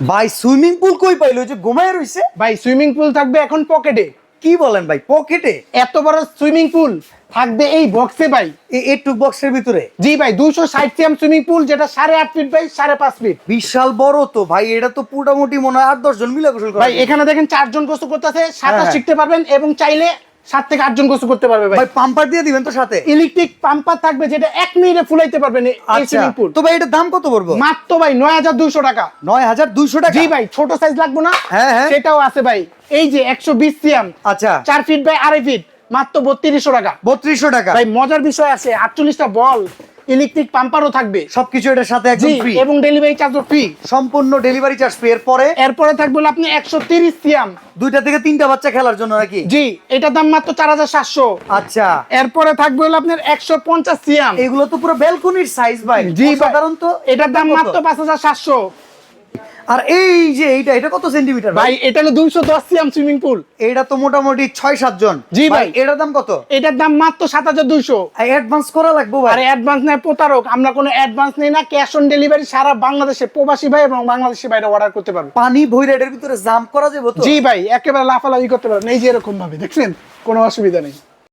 ভাই swimming pool কই পাইলো? যে ঘুমায় রইছে। ভাই সুইমিং পুল থাকবে এখন পকেটে কি বলেন ভাই পকেটে এত বড় সুইমিং পুল থাকবে এই বক্সে ভাই। এই টু বক্সের ভিতরে। জি ভাই দুশো ষাট সিএম সুইমিং পুল যেটা সাড়ে আট ফিট বাই সাড়ে পাঁচ ফিট বিশাল বড় তো ভাই এটা তো মোটামুটি মনে হয় আট দশ জন মিলে গোসল ভাই এখানে দেখেন চারজন গোসল করতেছে সাঁতার হ্যাঁ। শিখতে পারবেন এবং চাইলে সাত থেকে আটজন গোসল করতে পারবে ভাই। পাম্পার দিয়ে দিবেন তো সাথে? ইলেকট্রিক পাম্পার থাকবে যেটা এক মিনিটে ফুলাইতে পারবেন এই আচ্ছা সুইমিং পুল তো ভাই এটার দাম কত পড়ব? মাত্র ভাই নয় হাজার দুইশো টাকা। নয় হাজার দুইশো টাকা? জি ভাই ছোট সাইজ লাগবে না? হ্যাঁ, হ্যাঁ। সেটাও আছে ভাই। এই যে একশো বিশ সিএম আচ্ছা। চার ফিট বাই আড়াই ফিট মাত্র বত্রিশশো টাকা। বত্রিশশো টাকা। ভাই মজার বিষয় আছে আটচল্লিশটা বল। ইলেকট্রিক পাম্পারও থাকবে। সবকিছু এটার সাথে একদম ফ্রি এবং ডেলিভারি চার্জও ফ্রি সম্পূর্ণ ডেলিভারি চার্জ ফ্রি এরপরে? এরপরে থাকবে আপনি একশো তিরিশ সিএম দুইটা থেকে তিনটা বাচ্চা খেলার জন্য নাকি? জি এটার দাম মাত্র চার হাজার সাতশো। আচ্ছা। এরপরে থাকবে হলো আপনার একশো পঞ্চাশ সিএম এগুলো তো পুরো ব্যালকনির সাইজ ভাই। জি সাধারণত এটার দাম মাত্র পাঁচ হাজার সাতশো। আর এই যে এইটা এটা কত সেন্টিমিটার ভাই? এটা হলো দুইশো দশ সিএম সুইমিং পুল এটা তো মোটামুটি ছয় সাত জন। জি ভাই। এটার দাম কত? এটার দাম মাত্র সাত হাজার দুইশো। অ্যাডভান্স করা লাগবে আর ভাই অ্যাডভান্স নেয় প্রতারক। আমরা কোনো অ্যাডভান্স নেই না ক্যাশ অন ডেলিভারি সারা বাংলাদেশে। প্রবাসী ভাই এবং বাংলাদেশি ভাইরা অর্ডার করতে পারবে। পানি ভৈরাটের ভিতরে জাম্প করা যাবে তো? জি ভাই একেবারে লাফালাফি করতে পারবেন এই যে এরকম ভাবে দেখছেন? কোনো অসুবিধা নেই।